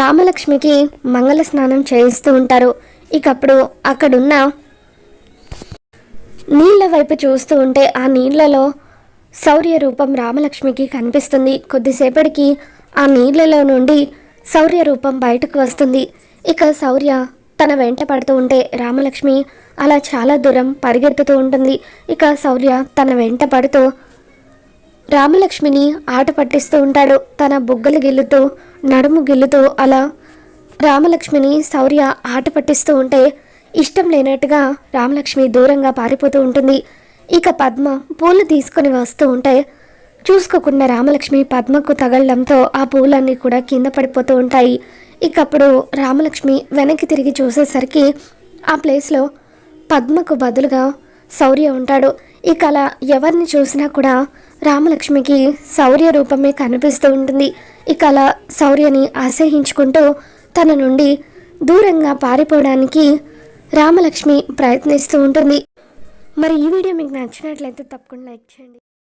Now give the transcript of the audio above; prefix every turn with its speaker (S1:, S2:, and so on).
S1: రామలక్ష్మికి మంగళ స్నానం చేయిస్తూ ఉంటారు. ఇకప్పుడు అక్కడున్న నీళ్ళ వైపు చూస్తూ ఉంటే ఆ నీళ్ళలో శౌర్య రూపం రామలక్ష్మికి కనిపిస్తుంది. కొద్దిసేపటికి ఆ నీళ్ళలో నుండి శౌర్య రూపం బయటకు వస్తుంది. ఇక శౌర్య తన వెంట పడుతూ ఉంటే రామలక్ష్మి అలా చాలా దూరం పరిగెత్తుతూ ఉంటుంది. ఇక శౌర్య తన వెంట పడుతూ రామలక్ష్మిని ఆట పట్టిస్తూ ఉంటాడు. తన బుగ్గలు గిల్లుతూ నడుము గిల్లుతూ అలా రామలక్ష్మిని శౌర్య ఆట పట్టిస్తూ ఉంటే ఇష్టం లేనట్టుగా రామలక్ష్మి దూరంగా పారిపోతూ ఉంటుంది. ఇక పద్మ పూలు తీసుకొని వస్తూ ఉంటే చూసుకోకుండా రామలక్ష్మి పద్మకు తగలడంతో ఆ పూలన్నీ కూడా కింద పడిపోతూ ఉంటాయి. ఇకప్పుడు రామలక్ష్మి వెనక్కి తిరిగి చూసేసరికి ఆ ప్లేస్లో పద్మకు బదులుగా శౌర్య ఉంటాడు. ఇక అలా ఎవరిని చూసినా కూడా రామలక్ష్మికి శౌర్య రూపమే కనిపిస్తూ ఉంటుంది. ఇక అలా శౌర్యని అసహించుకుంటూ తన నుండి దూరంగా పారిపోవడానికి రామలక్ష్మి ప్రయత్నిస్తూ ఉంటుంది. మరి ఈ వీడియో మీకు నచ్చినట్లయితే తప్పకుండా లైక్ చేయండి.